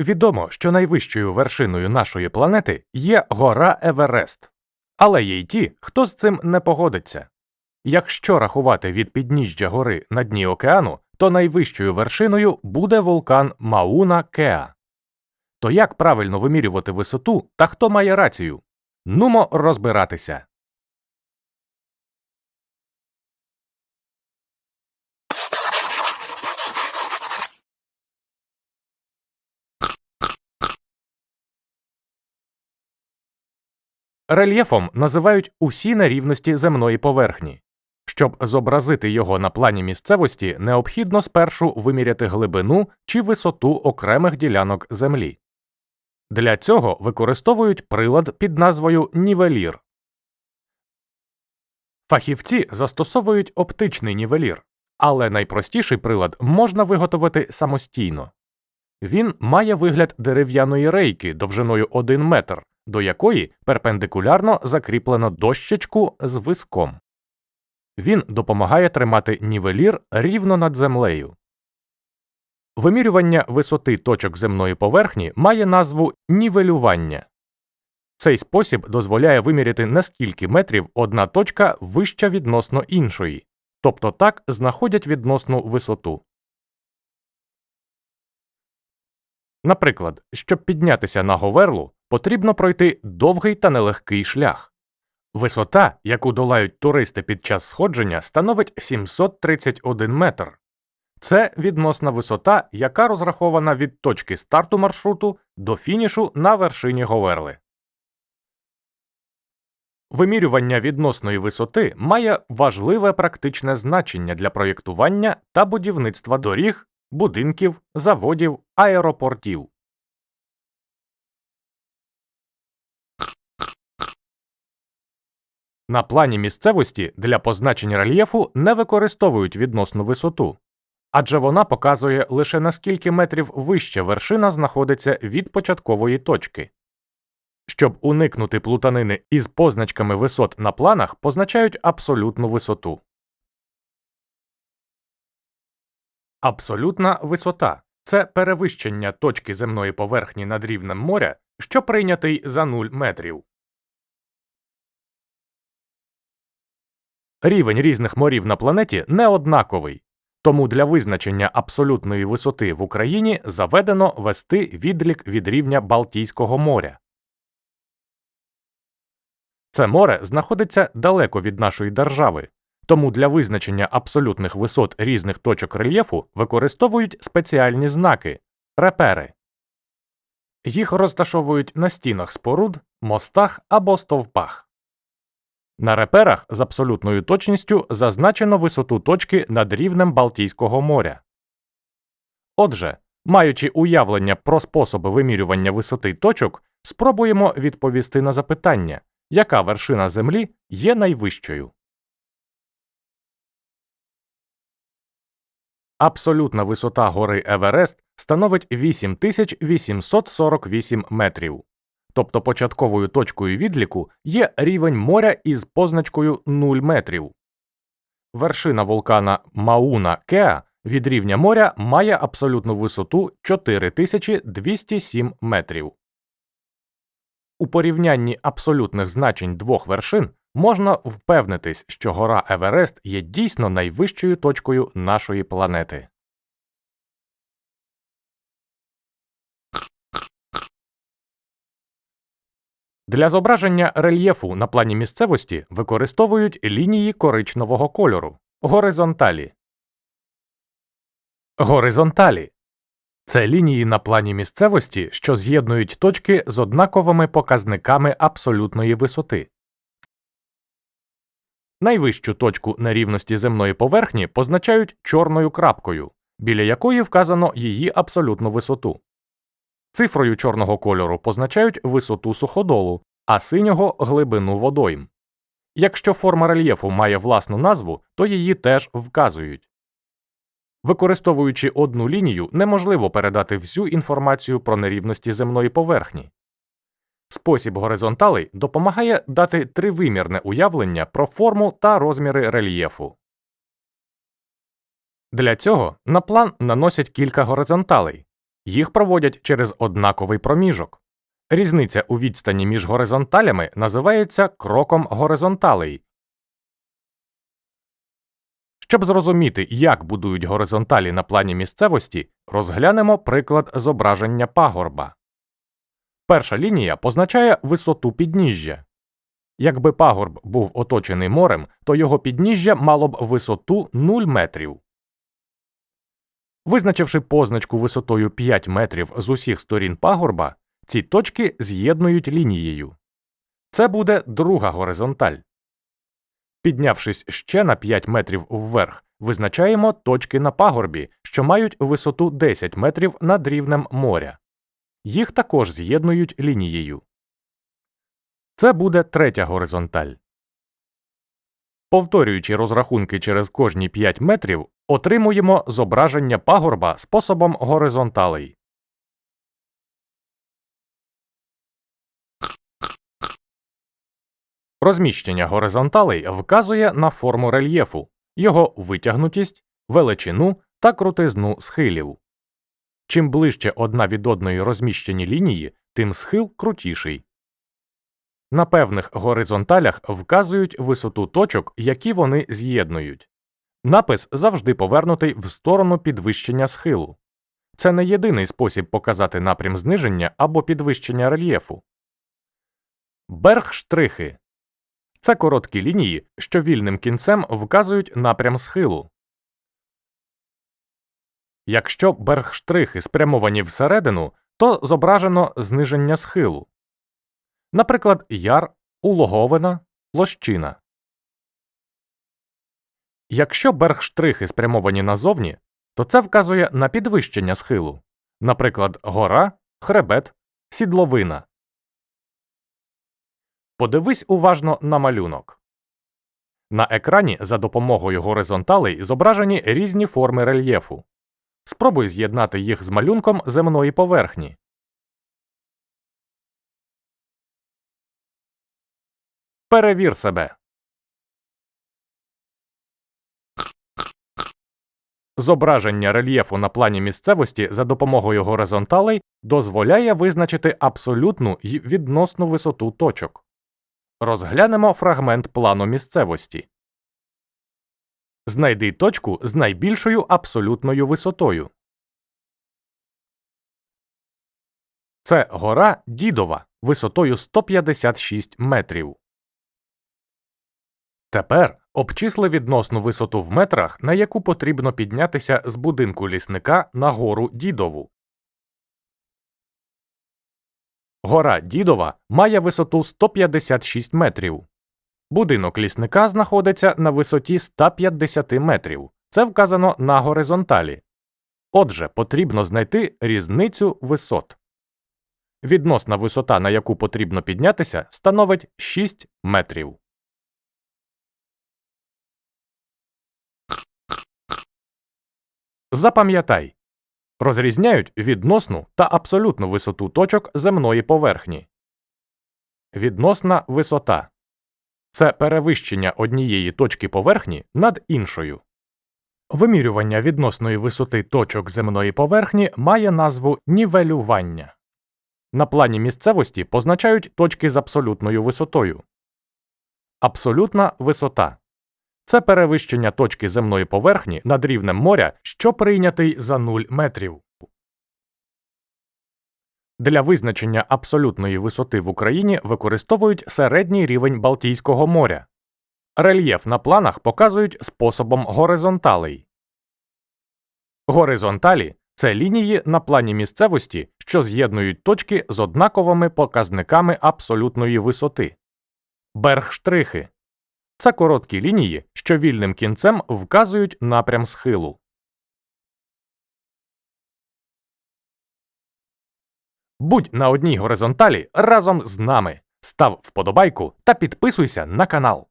Відомо, що найвищою вершиною нашої планети є гора Еверест. Але є й ті, хто з цим не погодиться. Якщо рахувати від підніжжя гори на дні океану, то найвищою вершиною буде вулкан Мауна Кеа. То як правильно вимірювати висоту та хто має рацію? Нумо розбиратися. Рельєфом називають усі нерівності земної поверхні. Щоб зобразити його на плані місцевості, необхідно спершу виміряти глибину чи висоту окремих ділянок землі. Для цього використовують прилад під назвою нівелір. Фахівці застосовують оптичний нівелір, але найпростіший прилад можна виготовити самостійно. Він має вигляд дерев'яної рейки довжиною 1 метр, до якої перпендикулярно закріплено дощечку з виском. Він допомагає тримати нівелір рівно над землею. Вимірювання висоти точок земної поверхні має назву нівелювання. Цей спосіб дозволяє виміряти на скільки метрів одна точка вища відносно іншої, тобто так знаходять відносну висоту. Наприклад, щоб піднятися на говерлу, потрібно пройти довгий та нелегкий шлях. Висота, яку долають туристи під час сходження, становить 731 метр. Це відносна висота, яка розрахована від точки старту маршруту до фінішу на вершині Говерли. Вимірювання відносної висоти має важливе практичне значення для проєктування та будівництва доріг, будинків, заводів, аеропортів. На плані місцевості для позначень рельєфу не використовують відносну висоту, адже вона показує лише наскільки метрів вище вершина знаходиться від початкової точки. Щоб уникнути плутанини із позначками висот на планах, позначають абсолютну висоту. Абсолютна висота це перевищення точки земної поверхні над рівнем моря, що прийнятий за 0 метрів. Рівень різних морів на планеті не однаковий, тому для визначення абсолютної висоти в Україні заведено вести відлік від рівня Балтійського моря. Це море знаходиться далеко від нашої держави, тому для визначення абсолютних висот різних точок рельєфу використовують спеціальні знаки репери. Їх розташовують на стінах споруд, мостах або стовпах. На реперах з абсолютною точністю зазначено висоту точки над рівнем Балтійського моря. Отже, маючи уявлення про способи вимірювання висоти точок, спробуємо відповісти на запитання, яка вершина Землі є найвищою. Абсолютна висота гори Еверест становить 8848 метрів. Тобто початковою точкою відліку є рівень моря із позначкою 0 метрів. Вершина вулкана Мауна Кеа від рівня моря має абсолютну висоту 4207 метрів. У порівнянні абсолютних значень двох вершин можна впевнитись, що гора Еверест є дійсно найвищою точкою нашої планети. Для зображення рельєфу на плані місцевості використовують лінії коричневого кольору горизонталі. Горизонталі це лінії на плані місцевості, що з'єднують точки з однаковими показниками абсолютної висоти. Найвищу точку нерівності земної поверхні позначають чорною крапкою, біля якої вказано її абсолютну висоту. Цифрою чорного кольору позначають висоту суходолу, а синього глибину водойм. Якщо форма рельєфу має власну назву, то її теж вказують. Використовуючи одну лінію, неможливо передати всю інформацію про нерівності земної поверхні. Спосіб горизонталей допомагає дати тривимірне уявлення про форму та розміри рельєфу. Для цього на план наносять кілька горизонталей, Їх проводять через однаковий проміжок. Різниця у відстані між горизонталями називається кроком горизонталей. Щоб зрозуміти, як будують горизонталі на плані місцевості, розглянемо приклад зображення пагорба. Перша лінія позначає висоту підніжжя. Якби пагорб був оточений морем, то його підніжжя мало б висоту 0 метрів. Визначивши позначку висотою 5 метрів з усіх сторін пагорба, ці точки з'єднують лінією. Це буде друга горизонталь. Піднявшись ще на 5 метрів вверх, визначаємо точки на пагорбі, що мають висоту 10 метрів над рівнем моря. Їх також з'єднують лінією. Це буде третя горизонталь. Повторюючи розрахунки через кожні 5 метрів, отримуємо зображення пагорба способом горизонталей. Розміщення горизонталей вказує на форму рельєфу, його витягнутість, величину та крутизну схилів. Чим ближче одна від одної розміщені лінії, тим схил крутіший. На певних горизонталях вказують висоту точок, які вони з'єднують. Напис завжди повернутий в сторону підвищення схилу. Це не єдиний спосіб показати напрям зниження або підвищення рельєфу. Бергштрихи це короткі лінії, що вільним кінцем вказують напрям схилу. Якщо бергштрихи спрямовані всередину, то зображено зниження схилу. Наприклад, яр, улоговина, лощина. Якщо бергштрихи спрямовані назовні, то це вказує на підвищення схилу. Наприклад, гора, хребет, сідловина. Подивись уважно на малюнок. На екрані за допомогою горизонталей зображені різні форми рельєфу. Спробуй з'єднати їх з малюнком земної поверхні. Перевір себе. Зображення рельєфу на плані місцевості за допомогою горизонталей дозволяє визначити абсолютну й відносну висоту точок. Розглянемо фрагмент плану місцевості. Знайди точку з найбільшою абсолютною висотою. Це гора Дідова висотою 156 метрів. Тепер обчисли відносну висоту в метрах, на яку потрібно піднятися з будинку лісника на гору Дідову. Гора Дідова має висоту 156 метрів. Будинок лісника знаходиться на висоті 150 метрів. Це вказано на горизонталі. Отже, потрібно знайти різницю висот. Відносна висота, на яку потрібно піднятися, становить 6 метрів. Запам'ятай розрізняють відносну та абсолютну висоту точок земної поверхні. Відносна висота це перевищення однієї точки поверхні над іншою. Вимірювання відносної висоти точок земної поверхні має назву нівелювання. На плані місцевості позначають точки з абсолютною висотою. Абсолютна висота це перевищення точки земної поверхні над рівнем моря, що прийнятий за 0 метрів. Для визначення абсолютної висоти в Україні використовують середній рівень Балтійського моря. Рельєф на планах показують способом горизонталей. Горизонталі це лінії на плані місцевості, що з'єднують точки з однаковими показниками абсолютної висоти. Бергштрихи це короткі лінії, що вільним кінцем вказують напрям схилу. Будь на одній горизонталі разом з нами. Став вподобайку та підписуйся на канал.